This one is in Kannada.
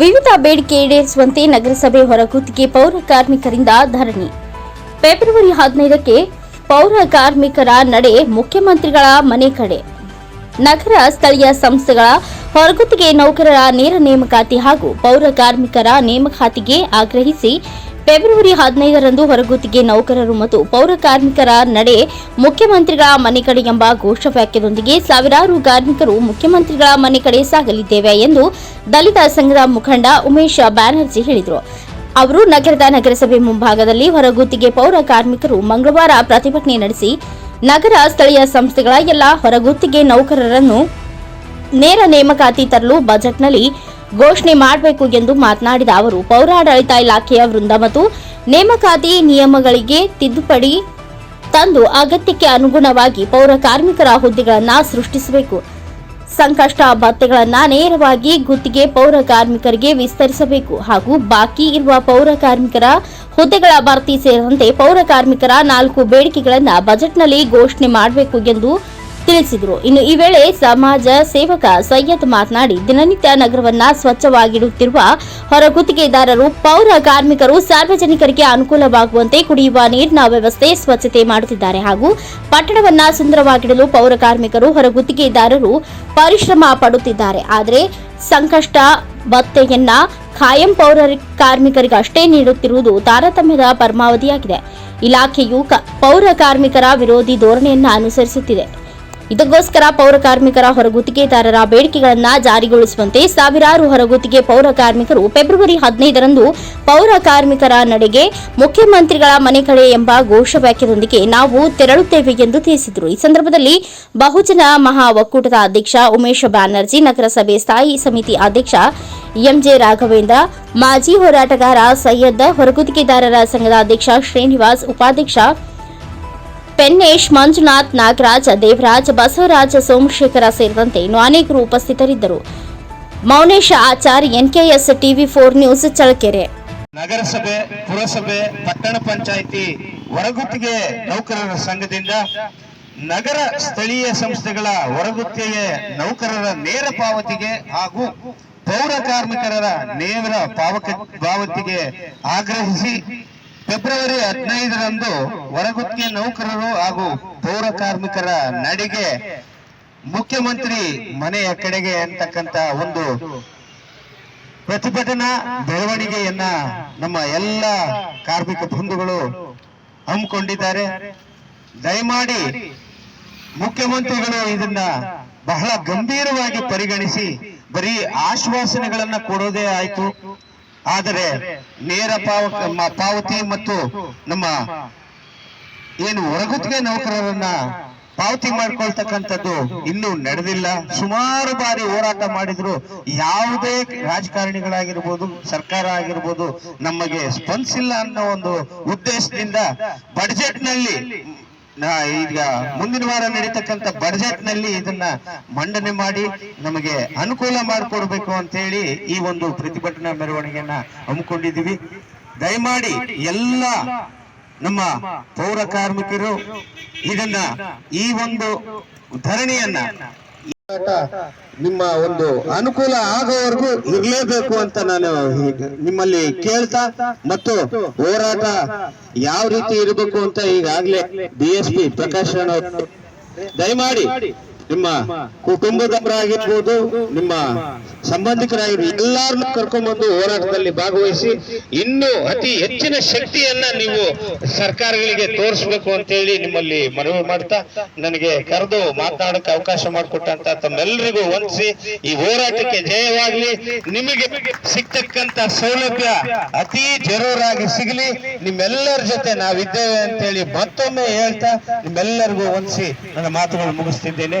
ವಿವಿಧ ಬೇಡಿಕೆ ಈಡೇರಿಸುವಂತೆ ನಗರಸಭೆ ಹೊರಗುತ್ತಿಗೆ ಪೌರ ಕಾರ್ಮಿಕರಿಂದ ಧರಣಿ. ಫೆಬ್ರವರಿ ಹದಿನೈದಕ್ಕೆ ಪೌರ ಕಾರ್ಮಿಕರ ನಡೆ ಮುಖ್ಯಮಂತ್ರಿಗಳ ಮನೆ ಕಡೆ. ನಗರ ಸ್ಥಳೀಯ ಸಂಸ್ಥೆಗಳ ಹೊರಗುತ್ತಿಗೆ ನೌಕರರ ನೇರ ನೇಮಕಾತಿ ಹಾಗೂ ಪೌರ ಕಾರ್ಮಿಕರ ನೇಮಕಾತಿಗೆ ಆಗ್ರಹಿಸಿ ಫೆಬ್ರವರಿ ಹದಿನೈದರಂದು ಹೊರಗುತ್ತಿಗೆ ನೌಕರರು ಮತ್ತು ಪೌರ ಕಾರ್ಮಿಕರ ನಡೆ ಮುಖ್ಯಮಂತ್ರಿಗಳ ಮನೆ ಕಡೆ ಎಂಬ ಘೋಷವಾಕ್ಯದೊಂದಿಗೆ ಸಾವಿರಾರು ಕಾರ್ಮಿಕರು ಮುಖ್ಯಮಂತ್ರಿಗಳ ಮನೆ ಕಡೆ ಸಾಗಲಿದ್ದೇವೆ ಎಂದು ದಲಿತ ಸಂಘದ ಮುಖಂಡ ಉಮೇಶ ಬ್ಯಾನರ್ಜಿ ಹೇಳಿದರು. ಅವರು ನಗರದ ನಗರಸಭೆ ಮುಂಭಾಗದಲ್ಲಿ ಹೊರಗುತ್ತಿಗೆ ಪೌರ ಕಾರ್ಮಿಕರು ಮಂಗಳವಾರ ಪ್ರತಿಭಟನೆ ನಡೆಸಿ ನಗರ ಸ್ಥಳೀಯ ಸಂಸ್ಥೆಗಳ ಎಲ್ಲ ಹೊರಗುತ್ತಿಗೆ ನೌಕರರನ್ನು ನೇರ ನೇಮಕಾತಿ ತರಲು ಬಜೆಟ್ನಲ್ಲಿ ಘೋಷಣೆ ಮಾಡಬೇಕು ಎಂದು ಮಾತನಾಡಿದ ಅವರು, ಪೌರಾಡಳಿತ ಇಲಾಖೆಯ ವೃಂದ ಮತ್ತು ನೇಮಕಾತಿ ನಿಯಮಗಳಿಗೆ ತಿದ್ದುಪಡಿ ತಂದು ಅಗತ್ಯಕ್ಕೆ ಅನುಗುಣವಾಗಿ ಪೌರ ಕಾರ್ಮಿಕರ ಹುದ್ದೆಗಳನ್ನು ಸೃಷ್ಟಿಸಬೇಕು. ಸಂಕಷ್ಟ ಭತ್ಯೆಗಳನ್ನು ನೇರವಾಗಿ ಗುತ್ತಿಗೆ ಪೌರ ಕಾರ್ಮಿಕರಿಗೆ ವಿಸ್ತರಿಸಬೇಕು ಹಾಗೂ ಬಾಕಿ ಇರುವ ಪೌರ ಕಾರ್ಮಿಕರ ಹುದ್ದೆಗಳ ಭರ್ತಿ ಸೇರಿದಂತೆ ಪೌರ ಕಾರ್ಮಿಕರ ನಾಲ್ಕು ಬೇಡಿಕೆಗಳನ್ನು ಬಜೆಟ್ನಲ್ಲಿ ಘೋಷಣೆ ಮಾಡಬೇಕು ಎಂದು ತಿಳಿಸಿದರು. ಇನ್ನು ಈ ವೇಳೆ ಸಮಾಜ ಸೇವಕ ಸೈಯದ್ ಮಾತನಾಡಿ, ದಿನನಿತ್ಯ ನಗರವನ್ನ ಸ್ವಚ್ಛವಾಗಿಡುತ್ತಿರುವ ಹೊರಗುತ್ತಿಗೆದಾರರು ಪೌರ ಕಾರ್ಮಿಕರು, ಸಾರ್ವಜನಿಕರಿಗೆ ಅನುಕೂಲವಾಗುವಂತೆ ಕುಡಿಯುವ ನೀರಿನ ವ್ಯವಸ್ಥೆ ಸ್ವಚ್ಛತೆ ಮಾಡುತ್ತಿದ್ದಾರೆ ಹಾಗೂ ಪಟ್ಟಣವನ್ನ ಸುಂದರವಾಗಿಡಲು ಪೌರ ಕಾರ್ಮಿಕರು ಹೊರಗುತ್ತಿಗೆದಾರರು ಪರಿಶ್ರಮ ಪಡುತ್ತಿದ್ದಾರೆ. ಆದರೆ ಸಂಕಷ್ಟ ಭತ್ತೆಯನ್ನ ಖಾಯಂ ಪೌರ ಕಾರ್ಮಿಕರಿಗಷ್ಟೇ ನೀಡುತ್ತಿರುವುದು ತಾರತಮ್ಯದ ಪರಮಾವಧಿಯಾಗಿದೆ. ಇಲಾಖೆಯು ಪೌರ ಕಾರ್ಮಿಕರ ವಿರೋಧಿ ಧೋರಣೆಯನ್ನು ಅನುಸರಿಸುತ್ತಿದೆ. ಇದಕ್ಕೋಸ್ಕರ ಪೌರ ಕಾರ್ಮಿಕರ ಹೊರಗುತ್ತಿಗೆದಾರರ ಬೇಡಿಕೆಗಳನ್ನು ಜಾರಿಗೊಳಿಸುವಂತೆ ಸಾವಿರಾರು ಹೊರಗುತ್ತಿಗೆ ಪೌರ ಕಾರ್ಮಿಕರು ಫೆಬ್ರವರಿ ಹದಿನೈದರಂದು ಪೌರ ಕಾರ್ಮಿಕರ ನಡೆಗೆ ಮುಖ್ಯಮಂತ್ರಿಗಳ ಮನೆ ಕಡೆ ಎಂಬ ಘೋಷವಾಕ್ಯದೊಂದಿಗೆ ನಾವು ತೆರಳುತ್ತೇವೆ ಎಂದು ತಿಳಿಸಿದರು. ಈ ಸಂದರ್ಭದಲ್ಲಿ ಬಹುಜನ ಮಹಾ ಒಕ್ಕೂಟದ ಅಧ್ಯಕ್ಷ ಉಮೇಶ್ ಬ್ಯಾನರ್ಜಿ, ನಗರಸಭೆ ಸ್ಥಾಯಿ ಸಮಿತಿ ಅಧ್ಯಕ್ಷ ಎಂಜೆ ರಾಘವೇಂದ್ರ, ಮಾಜಿ ಹೋರಾಟಗಾರ ಸೈಯದ್ ಹೊರಗುತ್ತಿಗೆದಾರರ ಸಂಘದ ಅಧ್ಯಕ್ಷ ಶ್ರೀನಿವಾಸ್, ಉಪಾಧ್ಯಕ್ಷ ಪೆನ್ನೇಶ್, ಮಂಜುನಾಥ್, ನಾಗರಾಜ್, ದೇವರಾಜ್, ಬಸವರಾಜ, ಸೋಮಶೇಖರ ಸೇರಿದಂತೆ ಇನ್ನು ಅನೇಕರು ಉಪಸ್ಥಿತರಿದ್ದರು. Mounesh Achar, NKS TV four news Challakere ನಗರಸಭೆ, ಪುರಸಭೆ, ಪಟ್ಟಣ ಪಂಚಾಯಿತಿ ಹೊರಗುತ್ತಿಗೆ ನೌಕರರ ಸಂಘದಿಂದ ನಗರ ಸ್ಥಳೀಯ ಸಂಸ್ಥೆಗಳ ಹೊರಗುತ್ತಿಗೆ ನೌಕರರ ನೇರ ಪಾವತಿಗೆ ಹಾಗೂ ಪೌರ ಕಾರ್ಮಿಕರ ನೇರ ಪಾವತಿಗೆ ಆಗ್ರಹಿಸಿ ಫೆಬ್ರವರಿ ಹದಿನೈದರಂದು ಹೊರಗುತ್ತಿಗೆ ನೌಕರರು ಹಾಗೂ ಪೌರ ಕಾರ್ಮಿಕರ ನಡಿಗೆ ಮುಖ್ಯಮಂತ್ರಿ ಮನೆಯ ಕಡೆಗೆ ಅಂತಕ್ಕಂತ ಒಂದು ಪ್ರತಿಭಟನಾ ಬೆಳವಣಿಗೆಯನ್ನ ನಮ್ಮ ಎಲ್ಲ ಕಾರ್ಮಿಕ ಬಂಧುಗಳು ಹಮ್ಮಿಕೊಂಡಿದ್ದಾರೆ. ದಯಮಾಡಿ ಮುಖ್ಯಮಂತ್ರಿಗಳು ಇದನ್ನ ಬಹಳ ಗಂಭೀರವಾಗಿ ಪರಿಗಣಿಸಿ ಬರೀ ಆಶ್ವಾಸನೆಗಳನ್ನ ಕೊಡೋದೇ ಆಯ್ತು. ಆದರೆ ನೇರ ಪಾವತಿ ಮತ್ತು ನಮ್ಮ ಏನು ಹೊರಗುತ್ತಿಗೆ ನೌಕರರನ್ನ ಪಾವತಿ ಮಾಡ್ಕೊಳ್ತಕ್ಕಂಥದ್ದು ಇನ್ನೂ ನಡೆದಿಲ್ಲ. ಸುಮಾರು ಬಾರಿ ಹೋರಾಟ ಮಾಡಿದ್ರು. ಯಾವುದೇ ರಾಜಕಾರಣಿಗಳಾಗಿರ್ಬೋದು, ಸರ್ಕಾರ ಆಗಿರ್ಬೋದು, ನಮಗೆ ಸ್ಪಂದಿಸಿಲ್ಲ ಅನ್ನೋ ಒಂದು ಉದ್ದೇಶದಿಂದ ಬಡ್ಜೆಟ್ನಲ್ಲಿ ನಾ ಈಗ ಮುಂದಿನ ವಾರ ನಡೀತಕ್ಕಂಥ ಬಡ್ಜೆಟ್ನಲ್ಲಿ ಇದನ್ನ ಮಂಡನೆ ಮಾಡಿ ನಮಗೆ ಅನುಕೂಲ ಮಾಡಿಕೊಡ್ಬೇಕು ಅಂತ ಹೇಳಿ ಈ ಒಂದು ಪ್ರತಿಭಟನಾ ಮೆರವಣಿಗೆಯನ್ನ ಹಮ್ಮಿಕೊಂಡಿದ್ದೀವಿ. ದಯಮಾಡಿ ಎಲ್ಲ ನಮ್ಮ ಪೌರ ಕಾರ್ಮಿಕರು ಇದನ್ನ ಈ ಒಂದು ಧರಣಿಯನ್ನ ನಿಮ್ಮ ಒಂದು ಅನುಕೂಲ ಆಗೋವರೆಗೂ ಇರಲೇಬೇಕು ಅಂತ ನಾನು ನಿಮ್ಮಲ್ಲಿ ಕೇಳ್ತಾ ಮತ್ತು ಹೋರಾಟ ಯಾವ ರೀತಿ ಇರಬೇಕು ಅಂತ ಈಗಾಗ್ಲೇ ಡಿ ಎಸ್ ಪಿ ಪ್ರಕಾಶ್ ದಯಮಾಡಿ ನಿಮ್ಮ ಕುಟುಂಬದವರಾಗಿರ್ಬೋದು, ನಿಮ್ಮ ಸಂಬಂಧಿಕರಾಗಿರ್ಬೋದು, ಎಲ್ಲಾರನ್ನು ಕರ್ಕೊಂಡ್ಬಂದು ಹೋರಾಟದಲ್ಲಿ ಭಾಗವಹಿಸಿ ಇನ್ನೂ ಅತಿ ಹೆಚ್ಚಿನ ಶಕ್ತಿಯನ್ನ ನೀವು ಸರ್ಕಾರಗಳಿಗೆ ತೋರಿಸ್ಬೇಕು ಅಂತ ಹೇಳಿ ನಿಮ್ಮಲ್ಲಿ ಮನವಿ ಮಾಡ್ತಾ ನನಗೆ ಕರೆದು ಮಾತನಾಡಕ್ಕೆ ಅವಕಾಶ ಮಾಡಿಕೊಟ್ಟಂತ ತಮ್ಮೆಲ್ಲರಿಗೂ ವಂದಿಸಿ ಈ ಹೋರಾಟಕ್ಕೆ ಜಯವಾಗ್ಲಿ. ನಿಮಗೆ ಸಿಗ್ತಕ್ಕಂತ ಸೌಲಭ್ಯ ಅತಿ ಜರೂರಾಗಿ ಸಿಗಲಿ. ನಿಮ್ಮೆಲ್ಲರ ಜೊತೆ ನಾವಿದ್ದೇವೆ ಅಂತ ಹೇಳಿ ಮತ್ತೊಮ್ಮೆ ಹೇಳ್ತಾ ನಿಮ್ಮೆಲ್ಲರಿಗೂ ವಂದಿಸಿ ನನ್ನ ಮಾತುಗಳು ಮುಗಿಸ್ತಿದ್ದೇನೆ.